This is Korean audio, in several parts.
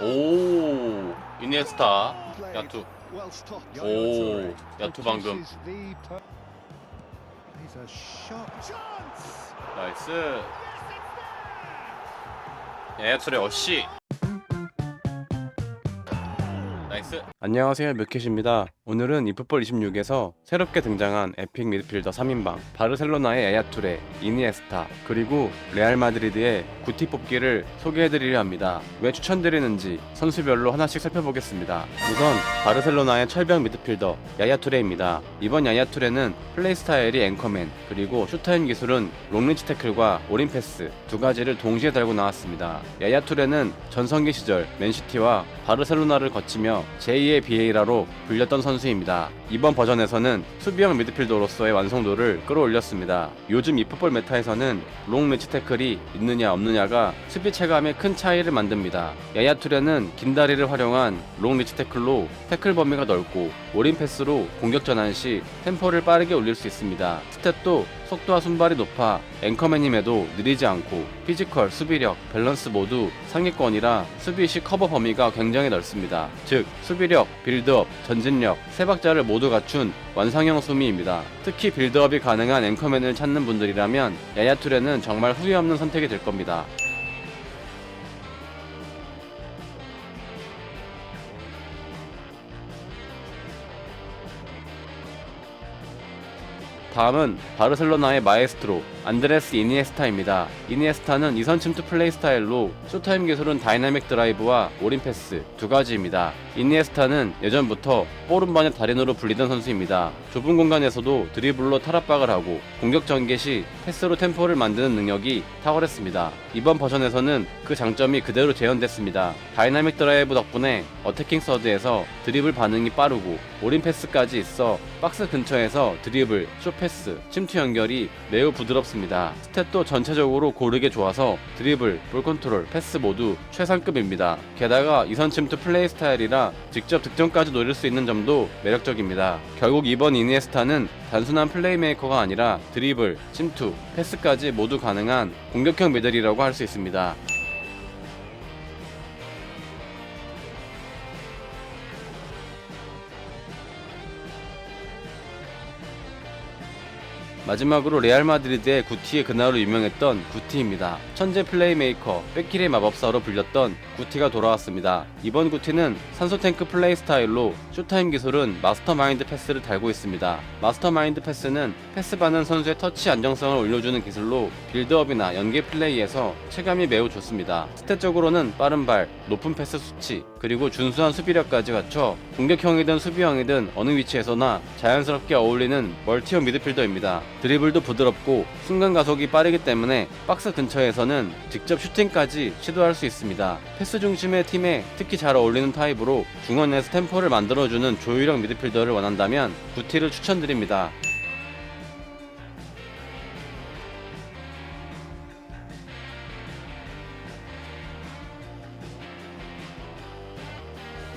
오 이니에스타 야투. 오 야투 방금. 나이스. 야야투의 어시 나이스. 안녕하세요 뮤켓입니다. 오늘은 이풋볼 26에서 새롭게 등장한 에픽 미드필더 3인방 바르셀로나의 야야투레, 이니에스타 그리고 레알 마드리드의 구티 뽑기를 소개해드리려 합니다. 왜 추천드리는지 선수별로 하나씩 살펴보겠습니다. 우선 바르셀로나의 철벽 미드필더 야야투레입니다. 이번 야야투레는 플레이 스타일이 앵커맨 그리고 슈타임 기술은 롱리치 태클과 오린 패스 두 가지를 동시에 달고 나왔습니다. 야야투레는 전성기 시절 맨시티와 바르셀로나를 거치며 제2의 비에이라로 불렸던 선수입니다. 이번 버전에서는 수비형 미드필더로서의 완성도를 끌어올렸습니다. 요즘 이 풋볼 메타에서는 롱 매치 태클이 있느냐 없느냐가 수비 체감에 큰 차이를 만듭니다. 야야 투레는 긴 다리를 활용한 롱 리치 태클로 태클 범위가 넓고 올인 패스로 공격 전환 시 템포를 빠르게 올릴 수 있습니다. 스탯도 속도와 순발이 높아 앵커맨임에도 느리지 않고 피지컬, 수비력, 밸런스 모두 상위권이라 수비 시 커버 범위가 굉장히 넓습니다. 즉 수비력, 빌드업, 전진력 세 박자를 모두 갖춘 완성형 수미입니다. 특히 빌드업이 가능한 앵커맨을 찾는 분들이라면 야야투레는 정말 후회 없는 선택이 될 겁니다. 다음은 바르셀로나의 마에스트로 안드레스 이니에스타입니다. 이니에스타는 이선 침투 플레이 스타일로 쇼타임 기술은 다이나믹 드라이브와 올인 패스 두 가지입니다. 이니에스타는 예전부터 뽀른반의 달인으로 불리던 선수입니다. 좁은 공간에서도 드리블로 탈압박을 하고 공격 전개 시 패스로 템포를 만드는 능력이 탁월했습니다. 이번 버전에서는 그 장점이 그대로 재현됐습니다. 다이나믹 드라이브 덕분에 어태킹 서드에서 드리블 반응이 빠르고 올인 패스까지 있어 박스 근처에서 드리블, 쇼패스, 침투 연결이 매우 부드럽습니다. 스탯도 전체적으로 고르게 좋아서 드리블, 볼 컨트롤, 패스 모두 최상급입니다. 게다가 이선 침투 플레이 스타일이라 직접 득점까지 노릴 수 있는 점도 매력적입니다. 결국 이번 이니에스타는 단순한 플레이메이커가 아니라 드리블, 침투, 패스까지 모두 가능한 공격형 미들이라고 할 수 있습니다. 마지막으로 레알 마드리드의 구티의 그날로 유명했던 구티입니다. 천재 플레이메이커, 백킬의 마법사로 불렸던 구티가 돌아왔습니다. 이번 구티는 산소 탱크 플레이 스타일로 쇼타임 기술은 마스터 마인드 패스를 달고 있습니다. 마스터 마인드 패스는 패스 받는 선수의 터치 안정성을 올려주는 기술로 빌드업이나 연계 플레이에서 체감이 매우 좋습니다. 스탯적으로는 빠른 발, 높은 패스 수치, 그리고 준수한 수비력까지 갖춰 공격형이든 수비형이든 어느 위치에서나 자연스럽게 어울리는 멀티형 미드필더입니다. 드리블도 부드럽고 순간 가속이 빠르기 때문에 박스 근처에서는 직접 슈팅까지 시도할 수 있습니다. 패스 중심의 팀에 특히 잘 어울리는 타입으로 중원에서 템포를 만들어주는 조율형 미드필더를 원한다면 구티를 추천드립니다.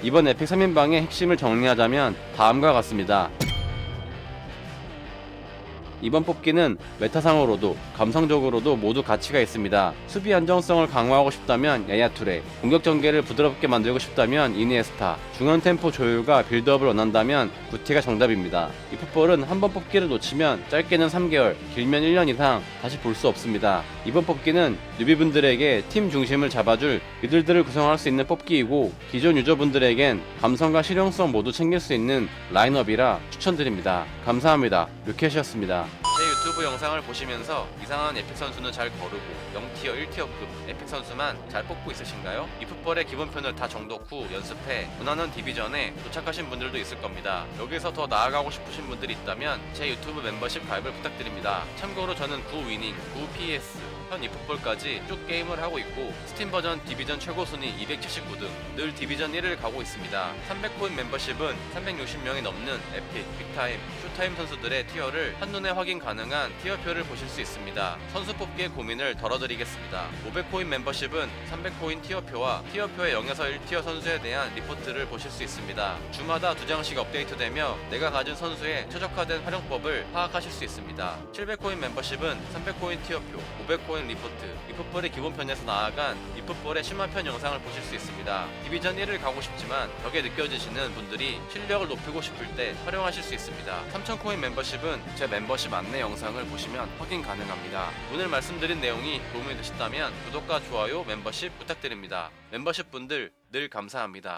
이번 에픽 3인방의 핵심을 정리하자면 다음과 같습니다. 이번 뽑기는 메타상으로도 감성적으로도 모두 가치가 있습니다. 수비 안정성을 강화하고 싶다면 야야투레, 공격 전개를 부드럽게 만들고 싶다면 이니에스타, 중원 템포 조율과 빌드업을 원한다면 구티가 정답입니다. 이 풋볼은 한 번 뽑기를 놓치면 짧게는 3개월, 길면 1년 이상 다시 볼 수 없습니다. 이번 뽑기는 뉴비분들에게 팀 중심을 잡아줄 미들들을 구성할 수 있는 뽑기이고 기존 유저분들에겐 감성과 실용성 모두 챙길 수 있는 라인업이라 추천드립니다. 감사합니다. 루켓이었습니다. 제 유튜브 영상을 보시면서 이상한 에픽 선수는 잘 거르고 0티어, 1티어급 에픽 선수만 잘 뽑고 있으신가요? 이 풋볼의 기본편을 다 정독 후 연습해 원하는 디비전에 도착하신 분들도 있을 겁니다. 여기서 더 나아가고 싶으신 분들이 있다면 제 유튜브 멤버십 가입을 부탁드립니다. 참고로 저는 9위닝, 9PS, 현 e풋볼까지 쭉 게임을 하고 있고 스팀 버전 디비전 최고 순위 279등 늘 디비전 1을 가고 있습니다. 300코인 멤버십은 360명이 넘는 에픽, 빅타임, 쇼타임 선수들의 티어를 한눈에 확인 가능한 티어표를 보실 수 있습니다. 선수 뽑기의 고민을 덜어드리겠습니다. 500코인 멤버십은 300코인 티어표와 티어표의 0에서 1티어 선수에 대한 리포트를 보실 수 있습니다. 주마다 두 장씩 업데이트되며 내가 가진 선수의 최적화된 활용법을 파악하실 수 있습니다. 700코인 멤버십은 300코인 티어표, 500코인 코인 리포트, 이풋볼의 기본 편에서 나아간 이풋볼의 10만 편 영상을 보실 수 있습니다. 디비전 1을 가고 싶지만 벽에 느껴지시는 분들이 실력을 높이고 싶을 때 활용하실 수 있습니다. 3천 코인 멤버십은 제 멤버십 안내 영상을 보시면 확인 가능합니다. 오늘 말씀드린 내용이 도움이 되셨다면 구독과 좋아요, 멤버십 부탁드립니다. 멤버십 분들 늘 감사합니다.